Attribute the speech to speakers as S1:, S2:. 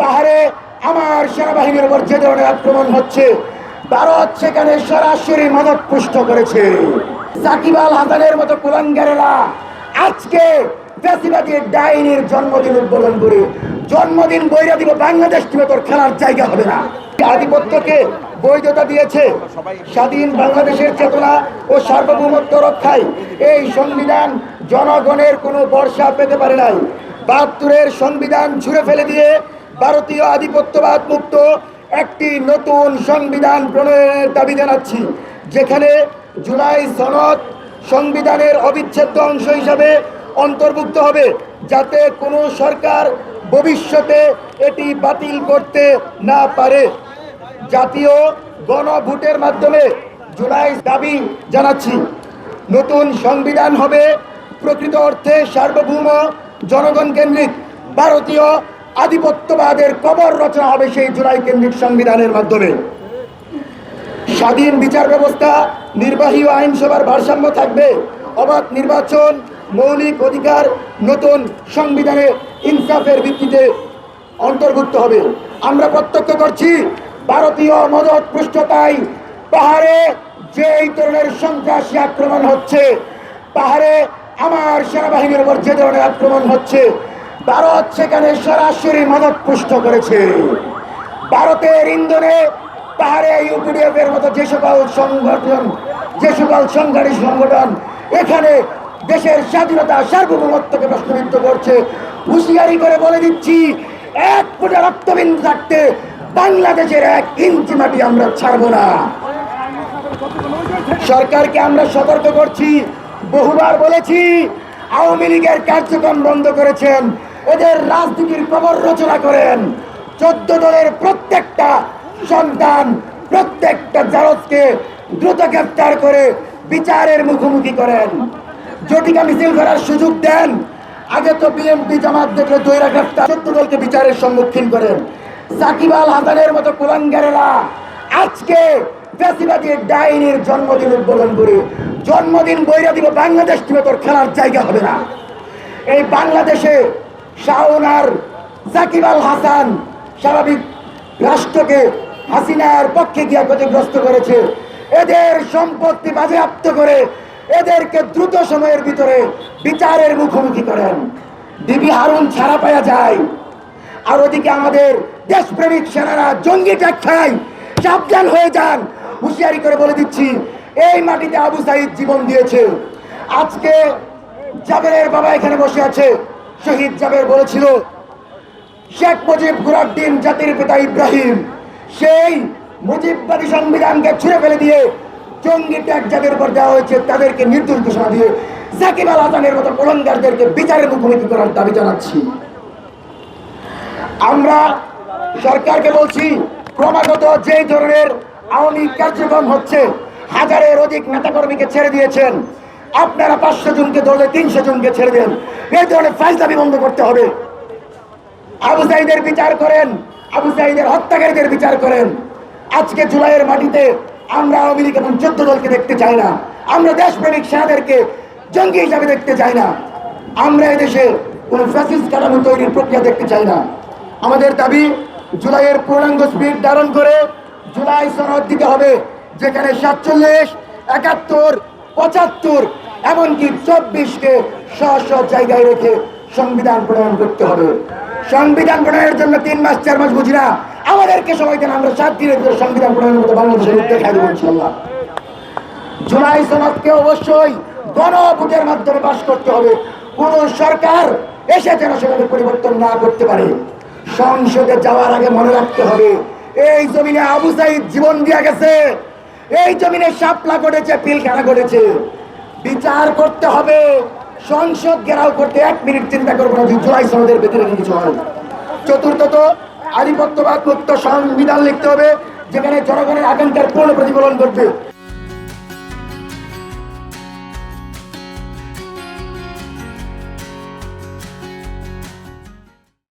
S1: পাহাড়ে আমার সেনাবাহিনীর উপর যে ধরনের আক্রমণ হচ্ছে, ভারত সেখানে সরাসরি মদত পুষ্ট করেছে। সাকিব আল হাসানের মতো কুলাঙ্গারেরা আজকে ফ্যাসিবাদী ডাইনির জন্মদিন উদ্বোধন করে, জন্মদিন বইরা দিব, বাংলাদেশ টিমে তোর খেলার জায়গা হবে না। আধিপত্যকে বৈধতা দিয়েছে স্বাধীন বাংলাদেশের চেতনা ও সার্বভৌমত্ব রক্ষায়। এই সংবিধান জনগণের কোনো বর্ষা পেতে পারে নাই। বাহাত্তরের সংবিধান ছুঁড়ে ফেলে দিয়ে ভারতীয় আধিপত্যবাদ মুক্ত একটি নতুন সংবিধান প্রণয়নের দাবি জানাচ্ছি, যেখানে জুলাই সনদ সংবিধানের অবিচ্ছেদ্য অংশ হিসাবে অন্তর্ভুক্ত হবে, যাতে কোনো সরকার ভবিষ্যতে এটি বাতিল করতে না পারে। জাতীয় গণভোটের মাধ্যমে জুলাই দাবি জানাচ্ছি, নতুন সংবিধান হবে প্রকৃত অর্থে সার্বভৌম জনগণ কেন্দ্রিক, ভারতীয় আধিপত্যবাদের কবর রচনা হবে সেই জুলাই কেন্দ্রিক সংবিধানের মাধ্যমে। স্বাধীন বিচার ব্যবস্থা, নির্বাহী আইনসভার ভারসাম্য থাকবে, অবাধ নির্বাচন, মৌলিক অধিকার, নতুন সংবিধানে ইনসাফের ভিত্তিতে অন্তর্ভুক্ত হবে। আমরা প্রত্যক্ষ করছি, ভারতীয় মদত পৃষ্ঠতায় পাহাড়ে যে এই ধরনের সন্ত্রাসী আক্রমণ হচ্ছে, পাহাড়ে আমার সেনাবাহিনীর উপর যে ধরনের আক্রমণ হচ্ছে ভারত সেখানে সরাসরি মদত পুষ্ট করেছে। ভারতের ইন্ধনে পাহাড়ে ইউপিডিএফ এর মতো যে সকল সংগঠন, যে সকল সংঘারী সংগঠন এখানে দেশের স্বাধীনতা সার্বভৌমত্বকে প্রশ্নবিদ্ধ করছে। হুঁশিয়ারি করে বলে দিচ্ছি, এক ফুটে রক্তবিন্দু থাকতে বাংলাদেশের এক ইঞ্চি মাটি আমরা ছাড়বো না। সরকারকে আমরা সতর্ক করছি। বহুবার বলেছি, আওয়ামী লীগের কার্যক্রম বন্ধ করেছেন। এদের রাজনীতির কবর রচনা করেন। চোদ্দ দলের প্রত্যেকটা সন্তান, প্রত্যেকটা জারদকে দ্রুত গ্রেপ্তার করে বিচারের মুখোমুখি করেন। জটিকা মিছিল করার সুযোগ দেন। আগে তো বিএনপি জামাত দেখলে দৈরা গ্রেপ্তার চোদ্দ দলকে বিচারের সম্মুখীন করেন। সাকিব আল হাসানের মতো কুলাঙ্গারেরা আজকে ফ্যাসিবাদী ডাইনির জন্মদিন উদ্বোধন করে, জন্মদিন বইরা দিব বাংলাদেশ টিমে, তোর খেলার জায়গা হবে না। এই বাংলাদেশে শাওনার সাকিব আল হাসান স্বাভাবিক রাষ্ট্রকে হাসিনার পক্ষে গিয়া ক্ষতিগ্রস্ত করেছে। এদের সম্পত্তি বাজেয়াপ্ত করে এদেরকে দ্রুত সময়ের ভিতরে বিচারের মুখোমুখি করেন। ডিবি হারুন ছাড়া পাওয়া যায়। আর ওদিকে আমাদের দেশপ্রেমিক সেনারা জঙ্গি ট্যাগ খায় সাবধান হয়ে যান। হুঁশিয়ারি করে বলে দিচ্ছি, এই মাটিতে আবু সাইদ জীবন দিয়েছে। আজকে জাবেরের বাবা এখানে বসে আছে। শহীদ জাবের বলেছিল, শেখ মুজিব গুরাদ্দিন জাতির পিতা ইব্রাহিম। সেই মুজিববাদী সংবিধানকে ছুঁড়ে ফেলে দিয়ে জঙ্গি ট্যাগ যাদের উপর দেওয়া হয়েছে, তাদেরকে নির্দোষ ঘোষণা দিয়ে সাকিব আল হাসানের মতো প্রলঙ্গারদেরকে বিচারের মুখোমুখি করার দাবি জানাচ্ছি। আমরা সরকারকে বলছি, ক্রমাগত যে ধরনের আওয়ামী কার্যক্রম হচ্ছে, হাজারের অধিক নেতাকর্মীকে ছেড়ে দিয়েছেন। আপনারা পাঁচশো জনকে ধরলে তিনশো জনকে ছেড়ে দেন। এই ধরনের ফাইজলামি বন্ধ করতে হবে। আবু সাইদের বিচার করেন, আবু সাইদের হত্যাকারীদের বিচার করেন। আজকে জুলাইয়ের মাটিতে আমরা আওয়ামী লীগ এবং চোদ্দ দলকে দেখতে চাই না। আমরা দেশপ্রেমিক সেনাদেরকে জঙ্গি হিসাবে দেখতে চাই না। আমরা এদেশে কোনো ফ্যাসিস্ট কাঠামো তৈরির প্রক্রিয়া দেখতে চাই না। আমাদের দাবি, জুলাইয়ের পূর্ণাঙ্গ স্পিড ধারণ করে জুলাই সনদ দিতে হবে, যেখানে সাতচল্লিশ, একাত্তর পঁচাত্তর, এমনকি চব্বিশকে স্ব স্ব জায়গায় রেখে সংবিধান প্রণয়ন করতে হবে। সংবিধান প্রণয়নের জন্য তিন মাস, চার মাস বুঝি না? আমাদেরকে সময় দেন আমরা সাত দিনের ভিতরে সংবিধান প্রণয়নের মতো বাংলাদেশের দেখাই দেবো ইনশাল্লাহ জুলাই সনদকে অবশ্যই গণভোটের মাধ্যমে পাশ করতে হবে। কোন সরকার এসে যেন সেখানে পরিবর্তন না করতে পারে। সংসদে যাওয়ার আগে মনে রাখতে হবে, এই জমিনে আবু সাইদ জীবন দিয়া গেছে। এই জমিনে শাপলা ঘটেছে পিলখানা ঘটেছে বিচার করতে হবে, সংসদ ঘেরাও করতে এক মিনিট চিন্তা করব না জুলাই সনদের ভেতরে কিছু হয়। চতুর্থত, আধিপত্যবাদ মুক্ত সংবিধান লিখতে হবে, যেখানে জনগণের আকাঙ্ক্ষার পূর্ণ প্রতিফলন করবে